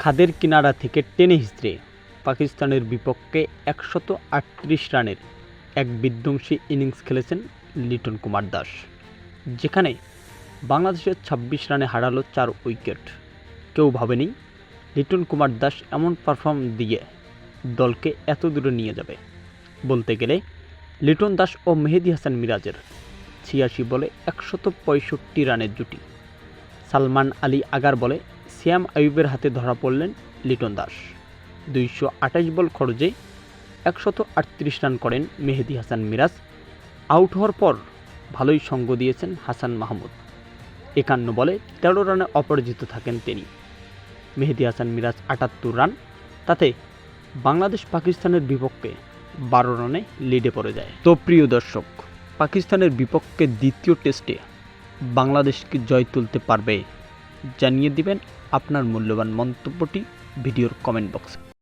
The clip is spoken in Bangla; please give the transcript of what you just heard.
খাদের কিনারা থেকে টেনে হিচড়ে পাকিস্তানের বিপক্ষে একশত আটত্রিশ রানের এক বিধ্বংসী ইনিংস খেলেছেন লিটন কুমার দাস, যেখানে বাংলাদেশের ছাব্বিশ রানে হারালো চার উইকেট। কেউ ভাবেনি লিটন কুমার দাস এমন পারফর্ম দিয়ে দলকে এত দূরে নিয়ে যাবে। বলতে গেলে লিটন দাস ও মেহেদি হাসান মিরাজের ছিয়াশি বলে একশত পঁয়ষট্টি রানের জুটি। সালমান আলী আগার বলে সিয়াম আয়ুবের হাতে ধরা পড়লেন লিটন দাস। দুইশো আঠাশ বল খরচে একশত আটত্রিশ রান করেন মেহেদি হাসান মিরাজ। আউট হওয়ার পর ভালোই সঙ্গ দিয়েছেন হাসান মাহমুদ। একান্ন বলে তেরো রানে অপরাজিত থাকেন তিনি। মেহেদি হাসান মিরাজ আটাত্তর রান, তাতে বাংলাদেশ পাকিস্তানের বিপক্ষে বারো রানে লিডে পড়ে যায়। তো প্রিয় দর্শক, পাকিস্তানের বিপক্ষে দ্বিতীয় টেস্টে বাংলাদেশকে জয় তুলতে পারবে? জানিয়ে দিবেন আপনার মূল্যবান মন্তব্যটি ভিডিওর কমেন্ট বক্সে